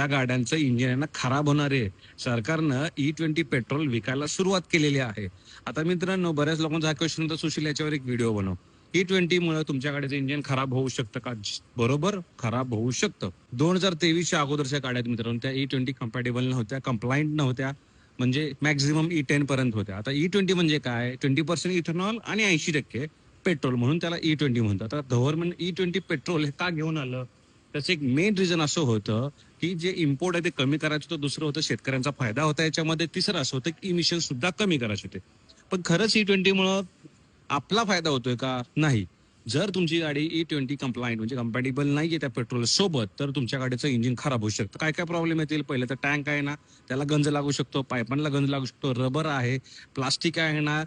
त्या गाड्यांचं इंजिन यांना खराब होणार आहे. सरकारनं ई ट्वेंटी पेट्रोल विकायला सुरुवात केलेली आहे. आता मित्रांनो बऱ्याच लोकांचा हा क्वेश्चन होता. सुशील याच्यावर एक व्हिडिओ बनव. E ई ट्वेंटी मुळे तुमच्या गाडीचं इंजिन खराब होऊ शकतं का? बरोबर खराब होऊ शकतं. दोन हजार तेवीसच्या अगोदरच्या गाड्यात मित्रांनो त्या ई ट्वेंटी कम्पॅटेबल नव्हत्या कंप्लायंट नव्हत्या. म्हणजे मॅक्झिमम ई टेन पर्यंत होत्या. आता e ई ट्वेंटी म्हणजे काय? ट्वेंटी पर्सेंट इथेनॉल आणि ऐंशी टक्के पेट्रोल म्हणून त्याला e ई ट्वेंटी म्हणतात. आता गव्हर्नमेंट ई ट्वेंटी पेट्रोल हे का घेऊन आलं? त्याचं एक मेन रिझन असं होतं की जे इम्पोर्ट आहे ते कमी करायचं होतं दुसरं होतं शेतकऱ्यांचा फायदा होता याच्यामध्ये तिसरं असं होतं की इमिशन सुद्धा कमी करायचे होते. पण खरंच e ई ट्वेंटीमुळं आपला फायदा होतोय का? नाही. जर तुमची गाडी ई ट्वेंटी कंप्लायंट म्हणजे कम्पॅटेबल नाहीये त्या पेट्रोल सोबत तर तुमच्या गाडीचं इंजिन खराब होऊ शकतं. काय काय प्रॉब्लेम येतील? पहिले तर टँक आहे ना त्याला गंज लागू शकतो पायपांना गंज लागू शकतो रबर आहे प्लास्टिक आहे ना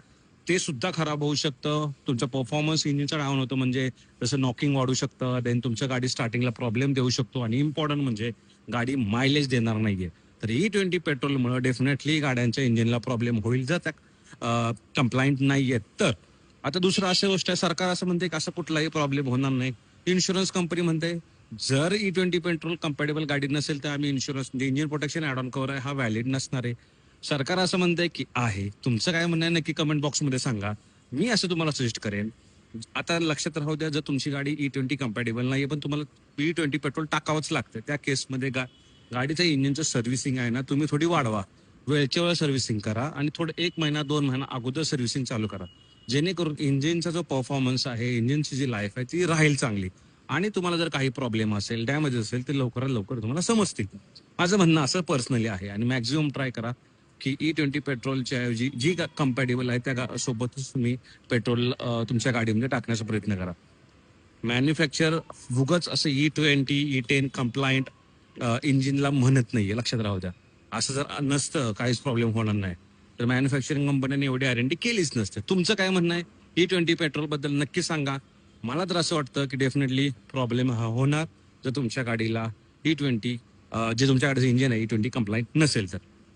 ते सुद्धा खराब होऊ शकतं. तुमचं परफॉर्मन्स इंजिनचं डाऊन होतं म्हणजे जसं नॉकिंग वाढू शकतं देन तुमच्या गाडी स्टार्टिंगला प्रॉब्लेम देऊ शकतो आणि इम्पॉर्टंट म्हणजे गाडी मायलेज देणार नाहीये. तर ई ट्वेंटी पेट्रोलमुळे डेफिनेटली गाड्यांच्या इंजिनला प्रॉब्लेम होईल जर त्या कंप्लायंट नाहीये तर आता दुसरं अशी गोष्ट आहे सरकार असं म्हणते की असं कुठलाही प्रॉब्लेम होणार नाही. इन्शुरन्स कंपनी म्हणते जर ई ट्वेंटी पेट्रोल कम्पॅटेबल गाडी नसेल तर आम्ही इन्शुरन्स म्हणजे engine protection add on cover आहे हा व्हॅलिड नसणार आहे. सरकार असं म्हणतंय की आहे. तुमचं काय म्हणणं आहे नक्की कमेंट बॉक्समध्ये सांगा. मी असं तुम्हाला सजेस्ट करेन. आता लक्षात राहू द्या जर तुमची गाडी ई ट्वेंटी कम्पॅटेबल नाही पण तुम्हाला ई ट्वेंटी पेट्रोल टाकावंच लागतं. त्या केसमध्ये गा गाडीचं इंजिनचं सर्व्हिसिंग आहे ना तुम्ही थोडी वाढवा. वेळच्या वेळ सर्व्हिसिंग करा आणि थोडं एक महिना दोन महिना अगोदर सर्व्हिसिंग चालू करा. जेणेकरून इंजिनचा जो परफॉर्मन्स आहे इंजिनची जी लाईफ आहे ती राहील चांगली. आणि तुम्हाला जर काही प्रॉब्लेम असेल डॅमेज असेल ते लवकरात लवकर तुम्हाला समजतील. माझं म्हणणं असं पर्सनली आहे आणि मॅक्झिमम ट्राय करा. की e ई ट्वेंटी पेट्रोलच्या ऐवजी जी कम्पॅटेबल आहे त्या गा- सोबतच तुम्ही पेट्रोल तुमच्या गाडीमध्ये टाकण्याचा प्रयत्न करा. मॅन्युफॅक्चर उगच असं E twenty E ten compliant इंजिनला म्हणत नाहीये लक्षात राहू द्या. असं जर नसतं काहीच प्रॉब्लेम होणार नाही. तर मॅन्युफॅक्चरिंग कंपन्यांनी एवढी गॅरंटी केलीच नसते. तुमचं काय म्हणणं आहे? E ई ट्वेंटी पेट्रोलबद्दल नक्की सांगा. मला तर असं वाटतं की डेफिनेटली प्रॉब्लेम हा होणार. जर तुमच्या गाडीला e ई ट्वेंटी जे तुमच्या गाडीचं इंजिन आहे ई ट्वेंटी कंप्लायंट नसेल तर.